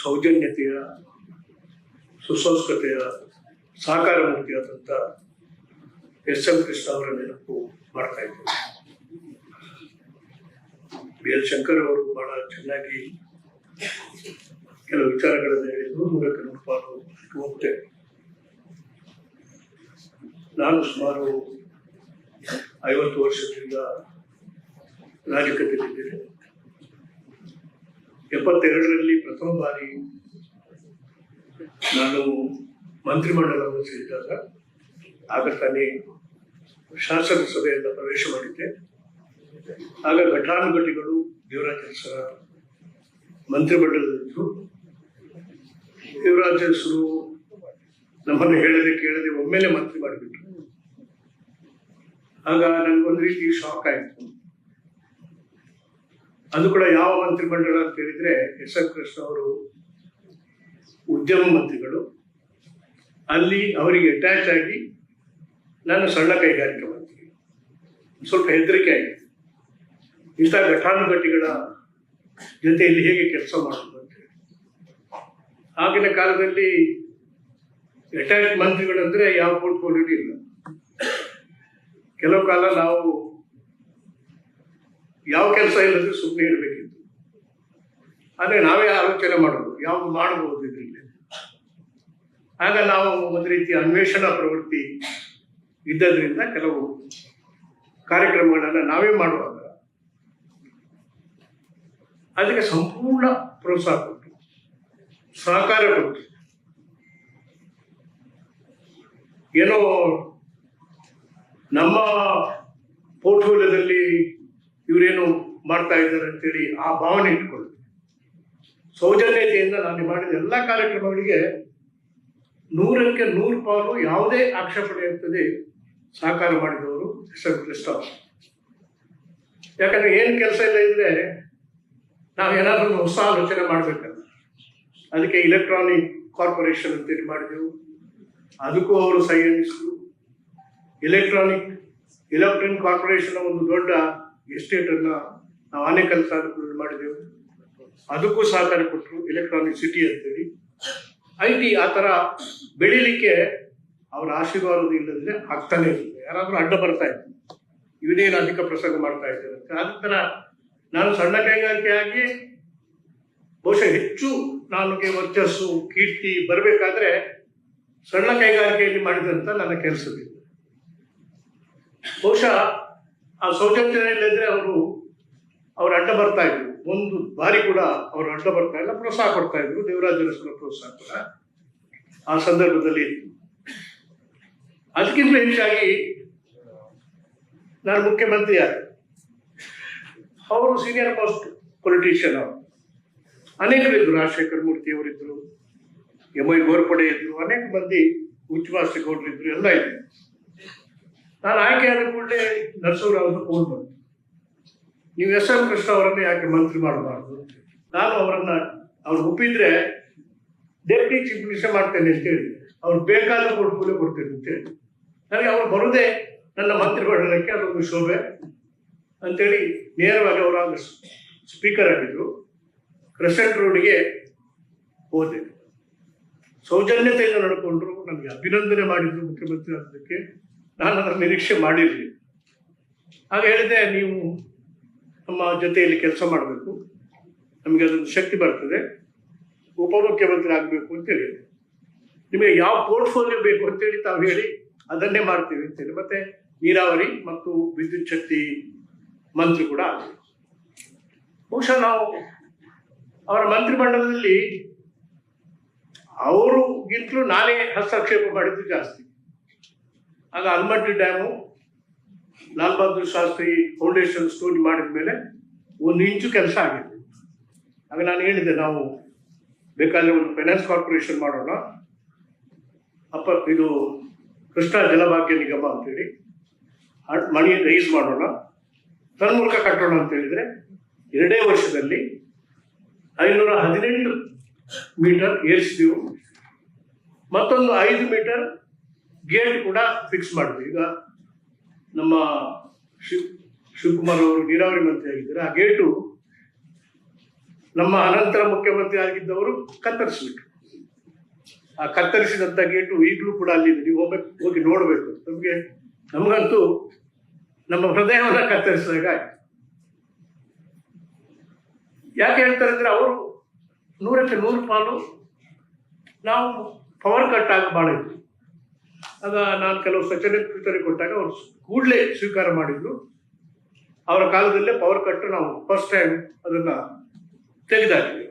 ಸೌಜನ್ಯತೆಯ, ಸುಸಂಸ್ಕೃತೆಯ ಸಹಕಾರ ಮುಖ್ಯವಾದಂಥ S M Krishna ಅವರ ನೆನಪು ಮಾಡ್ತಾ ಇದ್ದೇವೆ ಬಿ ಎಲ್ ಶಂಕರ್ ಅವರು ಬಹಳ ಚೆನ್ನಾಗಿ ಕೆಲವು ವಿಚಾರಗಳನ್ನು ಹೇಳಿದ್ರು, ಮೂಲಕ ನೋಡ್ಬಾರ್ದು ಹೋಗ್ತೇವೆ ನಾನು ಸುಮಾರು ಐವತ್ತು ವರ್ಷದಿಂದ ರಾಜಕೀಯದಲ್ಲಿದ್ದೇನೆ ಎಪ್ಪತ್ತೆರಡರಲ್ಲಿ ಪ್ರಥಮ ಬಾರಿ ನಾನು ಮಂತ್ರಿಮಂಡಲವನ್ನು ಸೇರಿದಾಗ ಆಗ ತಾನೇ ಶಾಸಕ ಸಭೆಯಿಂದ ಪ್ರವೇಶ ಮಾಡಿದ್ದೆ. ಆಗ ಘಟಾನುಘಟಿಗಳು ದೇವರಾಜ ಸರ ಮಂತ್ರಿಮಂಡಲದಲ್ಲಿದ್ದರು. ದೇವರಾಜ ಹೆಸರು ನಮ್ಮನ್ನು ಹೇಳದೆ ಕೇಳದೆ ಒಮ್ಮೆಲೆ ಮಂತ್ರಿ ಮಾಡಿಬಿಟ್ರು. ಆಗ ನನಗೊಂದು ರೀತಿ ಶಾಕ್ ಆಯಿತು. ಅದು ಕೂಡ ಯಾವ ಮಂತ್ರಿಮಂಡಲ ಅಂತ ಹೇಳಿದ್ರೆ ಎಸ್ ಎಂ ಕೃಷ್ಣ ಅವರು ಉದ್ಯಮ ಮಂತ್ರಿಗಳು. ಅಲ್ಲಿ ಅವರಿಗೆ ಅಟ್ಯಾಚ್ ಆಗಿ ನಾನು ಸಣ್ಣ ಕೈಗಾರಿಕೆ ಮಂತ್ರಿ. ಸ್ವಲ್ಪ ಹೆದರಿಕೆ ಆಗಿದೆ. ಇಂಥ ಘಟಾನುಘಟಿಗಳ ಜೊತೆಯಲ್ಲಿ ಹೇಗೆ ಕೆಲಸ ಮಾಡೋದು ಅಂತ ಹೇಳಿ. ಆಗಿನ ಕಾಲದಲ್ಲಿ ಅಟ್ಯಾಚ್ ಮಂತ್ರಿಗಳಂದ್ರೆ ಯಾವ ಪೋರ್ಟ್ಫೋಲಿಯೋ ಇಲ್ಲ. ಕೆಲವು ಕಾಲ ನಾವು ಯಾವ ಕೆಲಸ ಇಲ್ಲದೆ ಸುಮ್ಮನೆ ಇರಬೇಕಿತ್ತು. ಆದರೆ ನಾವೇ ಆಲೋಚನೆ ಮಾಡೋದು, ಯಾವ್ದು ಮಾಡಬಹುದು ಇದರಲ್ಲಿ. ಆಗ ನಾವು ಒಂದು ರೀತಿಯ ಅನ್ವೇಷಣಾ ಪ್ರವೃತ್ತಿ ಇದ್ದದ್ರಿಂದ ಕೆಲವು ಕಾರ್ಯಕ್ರಮಗಳನ್ನು ನಾವೇ ಮಾಡುವಾಗ ಅದಕ್ಕೆ ಸಂಪೂರ್ಣ ಪ್ರೋತ್ಸಾಹ ಕೊಟ್ಟು, ಸಹಕಾರ ಕೊಟ್ಟು, ಏನೋ ನಮ್ಮ ಪೋರ್ಟ್ಫೋಲಿಯೋದಲ್ಲಿ ಇವರೇನು ಮಾಡ್ತಾ ಇದ್ದಾರೆ ಅಂತೇಳಿ ಆ ಭಾವನೆ ಇಟ್ಕೊಳ್ಳಿ. ಸೌಜನ್ಯತೆಯಿಂದ ನಾನು ಮಾಡಿದ ಎಲ್ಲ ಕಾರ್ಯಕ್ರಮಗಳಿಗೆ ನೂರಕ್ಕೆ ನೂರು ಪಾಲು ಯಾವುದೇ ಆಕ್ಷೇಪಣೆ ಇರ್ತದೆ ಸಹಕಾರ ಮಾಡಿದವರು ಕೃಷ್ಣ ಅವರು. ಯಾಕಂದ್ರೆ ಏನು ಕೆಲಸ ಇಲ್ಲ ಇದ್ರೆ ನಾವು ಏನಾದರೂ ಹೊಸ ಆಲೋಚನೆ ಮಾಡಬೇಕಲ್ಲ. ಅದಕ್ಕೆ ಇಲೆಕ್ಟ್ರಾನಿಕ್ ಕಾರ್ಪೊರೇಷನ್ ಅಂತೇಳಿ ಮಾಡಿದೆವು. ಅದಕ್ಕೂ ಅವರು ಸಹಿ ಎಲೆಕ್ಟ್ರಾನಿಕ್ ಎಲೆಕ್ಟ್ರಾನಿಕ್ ಕಾರ್ಪೊರೇಷನ್ ಒಂದು ದೊಡ್ಡ ಎಸ್ಟೇಟ್ ಅನ್ನ ನಾವು ಆನೇಕಲ್ ತಾಲೂಕು ಮಾಡಿದೆವು. ಅದಕ್ಕೂ ಸಹಕಾರ ಕೊಟ್ಟರು ಎಲೆಕ್ಟ್ರಾನಿಕ್ ಸಿಟಿ ಅಂತೇಳಿ. ಐ ಟಿ ಆ ಥರ ಬೆಳಿಲಿಕ್ಕೆ ಅವರ ಆಶೀರ್ವಾದ ಇಲ್ಲದ್ರೆ ಆಗ್ತಾನೆ ಇರಲಿಲ್ಲ ಯಾರಾದರೂ ಅಡ್ಡ ಬರ್ತಾ ಇದ್ರು. ಇವನೇನು ಅಧಿಕ ಪ್ರಸಂಗ ಮಾಡ್ತಾ ಇದ್ದಾರೆ ಅದ ಥರ ನಾನು ಸಣ್ಣ ಕೈಗಾರಿಕೆ ಆಗಿ ಬಹುಶಃ ಹೆಚ್ಚು ನನಗೆ ವರ್ಚಸ್ಸು ಕೀರ್ತಿ ಬರಬೇಕಾದ್ರೆ ಸಣ್ಣ ಕೈಗಾರಿಕೆಯಲ್ಲಿ ಮಾಡಿದಂತ ನನ್ನ ಕೆಲಸದಿಂದ ಬಹುಶಃ ಆ ಸೌಜನ್ಯ ಇಲ್ಲದ್ರೆ ಅವರು ಅವ್ರು ಅಡ್ಡ ಬರ್ತಾ ಇದ್ರು. ಒಂದು ಬಾರಿ ಕೂಡ ಅವರು ಅಡ್ಡ ಬರ್ತಾ ಇಲ್ಲ ಪ್ರೋತ್ಸಾಹ ಕೊಡ್ತಾ ಇದ್ರು. ದೇವರಾಜರೇಶ್ವರ ಪ್ರೋತ್ಸಾಹ ಕೂಡ ಆ ಸಂದರ್ಭದಲ್ಲಿ ಇತ್ತು. ಅದಕ್ಕಿಂತ ಹೆಚ್ಚಾಗಿ ನಾನು ಮುಖ್ಯಮಂತ್ರಿ ಆದೆ ಅವರು ಸೀನಿಯರ್ ಮೋಸ್ಟ್ ಪೊಲಿಟಿಷಿಯನ್ ಅವರು. ಅನೇಕರು ಇದ್ರು. ರಾಜಶೇಖರ್ ಮೂರ್ತಿ ಅವರಿದ್ರು, ಎಂ ಐ ಗೋರ್ಪಡೆ ಇದ್ರು, ಅನೇಕ ಮಂದಿ ಉಚ್ಚಮಾಸ್ತಿ ಗೌಡ್ರು ಇದ್ರು, ಎಲ್ಲ ಇದ್ರು. ನಾನು ಆಯ್ಕೆ ಆದ ಕೂಡಲೇ ನರಸೂರಾವ್ರನ್ನ ಫೋನ್ ಬಂತು ನೀವು ಎಸ್ ಎಂ ಕೃಷ್ಣ ಅವರನ್ನು ಯಾಕೆ ಮಂತ್ರಿ ಮಾಡಬಾರ್ದು? ನಾನು ಅವರನ್ನ, ಅವ್ರು ಒಪ್ಪಿದ್ರೆ ಡೆಪ್ಟಿ ಚೀಫ್ ಮಿನಿಸ್ಟರ್ ಮಾಡ್ತೇನೆ ಅಂತ ಹೇಳಿ, ಅವ್ರು ಬೇಕಾದ ಪೋರ್ಟ್ಫೋಲಿಯೋ ಕೊಡ್ತೇನೆ ಅಂತ ಹೇಳಿ. ನನಗೆ ಅವ್ರು ಬರುದೇ ನನ್ನ ಮಂತ್ರಿ ಮಾಡೋದಕ್ಕೆ ಅದೊಂದು ಶೋಭೆ ಅಂತೇಳಿ ನೇರವಾಗಿ ಅವರಾಗ ಸ್ಪೀಕರ್ ಆಗಿದ್ರು. ಕ್ರೆಸೆಂಟ್ ರೋಡ್ಗೆ ಹೋದೆ. ಸೌಜನ್ಯತೆಯಿಂದ ನಡ್ಕೊಂಡ್ರು, ನನಗೆ ಅಭಿನಂದನೆ ಮಾಡಿದ್ರು ಮುಖ್ಯಮಂತ್ರಿ ಆಗೋದಕ್ಕೆ ನಾನು ಅದರ ನಿರೀಕ್ಷೆ ಮಾಡಿರಲಿಲ್ಲ ಆಗ ಹೇಳಿದೆ, ನೀವು ನಮ್ಮ ಜೊತೆಯಲ್ಲಿ ಕೆಲಸ ಮಾಡಬೇಕು. ನಮಗೆ ಅದೊಂದು ಶಕ್ತಿ ಬರ್ತದೆ. ಉಪಮುಖ್ಯಮಂತ್ರಿ ಆಗಬೇಕು ಅಂತೇಳಿ. ನಿಮಗೆ ಯಾವ ಪೋರ್ಟ್ಫೋಲಿಯೋ ಬೇಕು ಅಂತೇಳಿ ತಾವು ಹೇಳಿ ಅದನ್ನೇ ಮಾಡ್ತೀವಿ ಅಂತೇಳಿ. ಮತ್ತೆ ನೀರಾವರಿ ಮತ್ತು ವಿದ್ಯುತ್ ಶಕ್ತಿ ಮಂತ್ರಿ ಕೂಡ ಆಗಬೇಕು. ಬಹುಶಃ ನಾವು ಅವರ ಮಂತ್ರಿಮಂಡಲದಲ್ಲಿ ಅವರಿಗಿಂತಲೂ ನಾನೇ ಹಸ್ತಕ್ಷೇಪ ಮಾಡಿದ್ದು ಜಾಸ್ತಿ. ಆಗ Almatti dam Lal Bahadur Shastri foundation stone ಮಾಡಿದ ಮೇಲೆ ಒಂದು ಇಂಚು ಕೆಲಸ ಆಗಿದೆ. ಆಗ ನಾನು ಹೇಳಿದೆ ನಾವು ಬೇಕಾದ್ರೆ ಒಂದು ಫೈನಾನ್ಸ್ ಕಾರ್ಪೊರೇಷನ್ ಮಾಡೋಣ. ಅಪ್ಪ, ಇದು ಕೃಷ್ಣಾ ಜಲಭಾಗ್ಯ ನಿಗಮ ಅಂತೇಳಿ. ಮಣಿ ರೈಸ್ ಮಾಡೋಣ. ತನ್ಮೂಲಕ ಕಟ್ಟೋಣ ಅಂತ ಹೇಳಿದ್ರೆ ಎರಡೇ ವರ್ಷದಲ್ಲಿ ಐನೂರ ಹದಿನೆಂಟು ಮೀಟರ್ ಏರಿಸಿದೆವು. ಮತ್ತೊಂದು ಐದು ಮೀಟರ್ ಗೇಟ್ ಕೂಡ ಫಿಕ್ಸ್ ಮಾಡಿದ್ವಿ. ಈಗ ನಮ್ಮ ಶಿವ್, ಶಿವಕುಮಾರ್ ಅವರು ನೀರಾವರಿ ಮಂತ್ರಿ ಆಗಿದ್ದಾರೆ. ಆ ಗೇಟು ನಮ್ಮ ಅನಂತರ ಮುಖ್ಯಮಂತ್ರಿ ಆಗಿದ್ದವರು ಕತ್ತರಿಸ್ಬೇಕು ಆ ಕತ್ತರಿಸಿದಂತ ಗೇಟು ಈಗಲೂ ಕೂಡ ಅಲ್ಲಿ. ನೀವು ಹೋಗ್ಬೇಕು, ಹೋಗಿ ನೋಡಬೇಕು. ನಮಗೆ, ನಮಗಂತೂ ನಮ್ಮ ಹೃದಯವನ್ನು ಕತ್ತರಿಸಿದಾಗ ಯಾಕೆ ಹೇಳ್ತಾರೆ ಅಂದ್ರೆ ಅವರು ನೂರಕ್ಕೆ ನೂರು ಪಾಲು ನಾವು ಪವರ್ ಕಟ್ ಆಗಿ ಮಾಡಿದ್ವಿ ಆಗ ನಾನು ಕೆಲವು ಸಚನೆ ಸೂಚನೆ ಕೊಟ್ಟಾಗ ಅವರು ಕೂಡಲೇ ಸ್ವೀಕಾರ ಮಾಡಿದ್ರು. ಅವರ ಕಾಲದಲ್ಲೇ ಪವರ್ ಕಟ್ ನಾವು ಫಸ್ಟ್ ಟೈಮ್ ಅದನ್ನ ತೆಗೆದಾಕಿದ್ವಿ